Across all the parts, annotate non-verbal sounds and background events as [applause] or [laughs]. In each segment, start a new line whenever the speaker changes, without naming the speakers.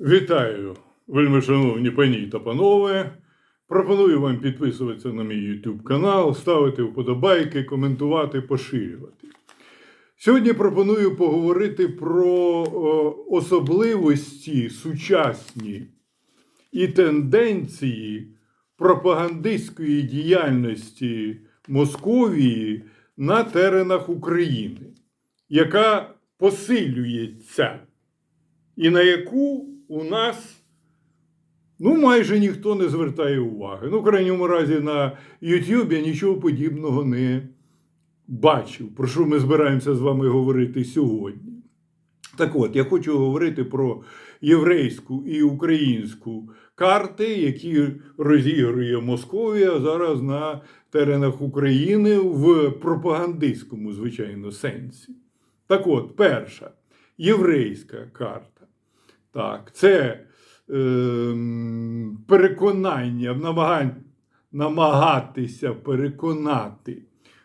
Вітаю, вельми шановні пані та панове. Пропоную вам підписуватися на мій YouTube канал, ставити вподобайки, коментувати, поширювати. Сьогодні пропоную поговорити про особливості сучасні і тенденції пропагандистської діяльності Московії на теренах України, яка посилюється і на яку у нас ну, майже ніхто не звертає уваги. Ну, в крайньому разі, на YouTube я нічого подібного не бачив, про що ми збираємося з вами говорити сьогодні. Так от, я хочу говорити про єврейську і українську карти, які розігрує Московія зараз на теренах України в пропагандистському, звичайно, сенсі. Так от, перша єврейська карта. Так, це е, переконання, намагань, намагатися переконати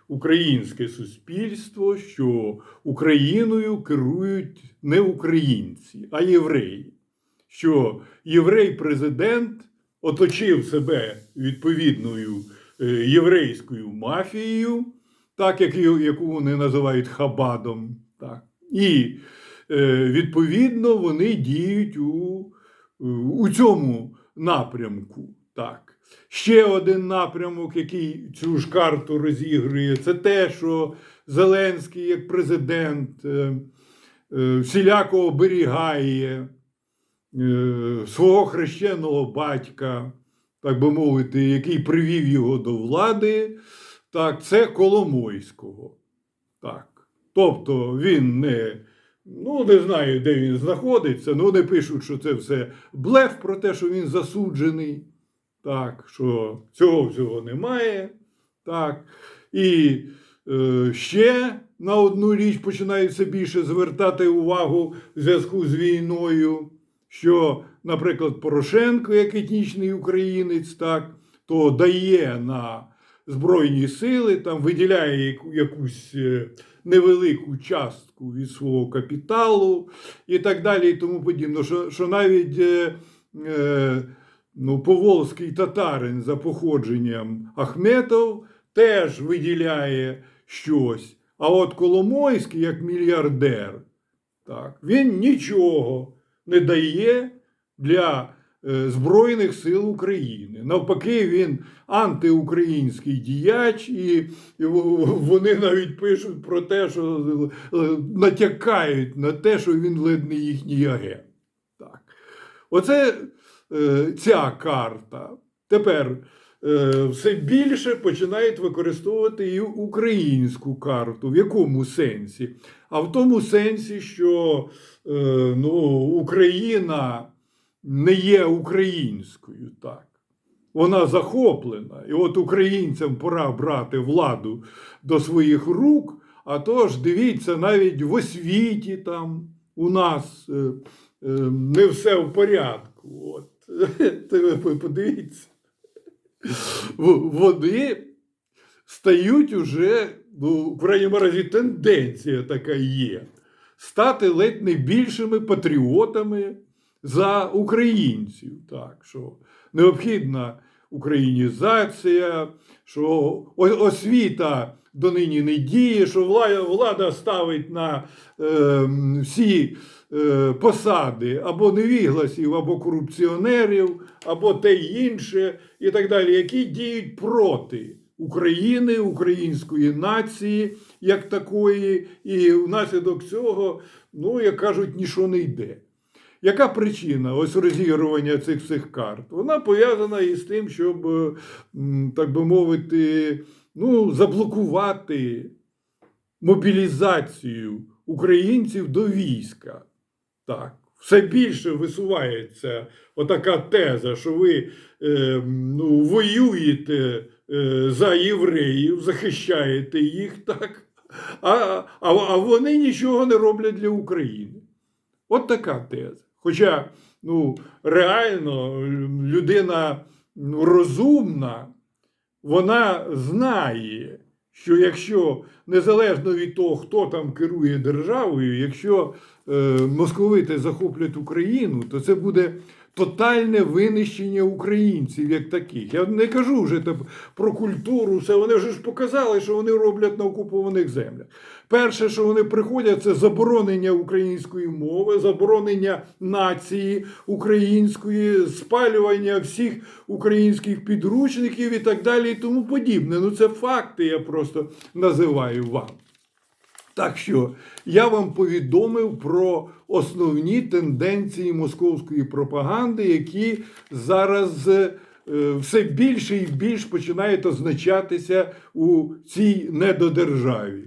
українське суспільство, що Україною керують не українці, а євреї. Що єврей-президент оточив себе відповідною е, єврейською мафією, так як яку вони називають Хабадом. Так. І відповідно вони діють у, у цьому напрямку. Так. Ще один напрямок, який цю ж карту розігрує, це те, що Зеленський як президент е, е, всіляко оберігає е, свого хрещеного батька, так би мовити, який привів його до влади, так, це Коломойського. Так. Тобто він не, ну, не знаю, де він знаходиться, ну не пишуть, що це все блеф про те, що він засуджений. Так, що цього всього немає. Так. І е, ще на одну річ починають більше звертати увагу в зв'язку з війною, що, наприклад, Порошенко, як етнічний українець, так, то дає на Збройні сили, там виділяє якусь е, невелику частку від свого капіталу і так далі, і тому подібне. Що, що навіть е, е, ну, поволзький татарин за походженням Ахметов теж виділяє щось. А от Коломойський, як мільярдер, так, він нічого не дає для Збройних сил України. Навпаки, він антиукраїнський діяч, і, вони навіть пишуть про те, що е, натякають на те, що він ледь не їхній агент. Так. Оце е, ця карта. Тепер е, все більше починають використовувати і українську карту. В якому сенсі? А в тому сенсі, що е, ну, Україна не є українською, так. Вона захоплена. І от українцям пора брати владу до своїх рук. А тож, дивіться, навіть в освіті там у нас е, е, не все в порядку. От. [laughs] Подивіться. Вони стають уже, ну, в крайньому разі, тенденція така є. Стати ледь не більшими патріотами за українців. Так, що необхідна українізація, що освіта донині не діє, що влада ставить на е, всі е, посади або невігласів, або корупціонерів, або те й інше, і так далі, які діють проти України, української нації як такої, і внаслідок цього, ну, як кажуть, нічого не йде. Яка причина ось розігрування цих всіх карт? Вона пов'язана із тим, щоб, е, так би мовити, ну, заблокувати мобілізацію українців до війська. Так. Все більше висувається отака теза, що ви е, ну, воюєте е, за євреїв, захищаєте їх, так, а, а, а вони нічого не роблять для України. От така теза. Хоча ну, реально людина ну, розумна, вона знає, що якщо незалежно від того, хто там керує державою, якщо е, московити захоплять Україну, то це буде тотальне винищення українців як таких. Я не кажу вже про культуру, все вони вже ж показали, що вони роблять на окупованих землях. Перше, що вони приходять, це заборонення української мови, заборонення нації української, спалювання всіх українських підручників і так далі, і тому подібне. Ну це факти, я просто називаю вам. Так що я вам повідомив про основні тенденції московської пропаганди, які зараз е, все більше і більш починають означатися у цій недодержаві.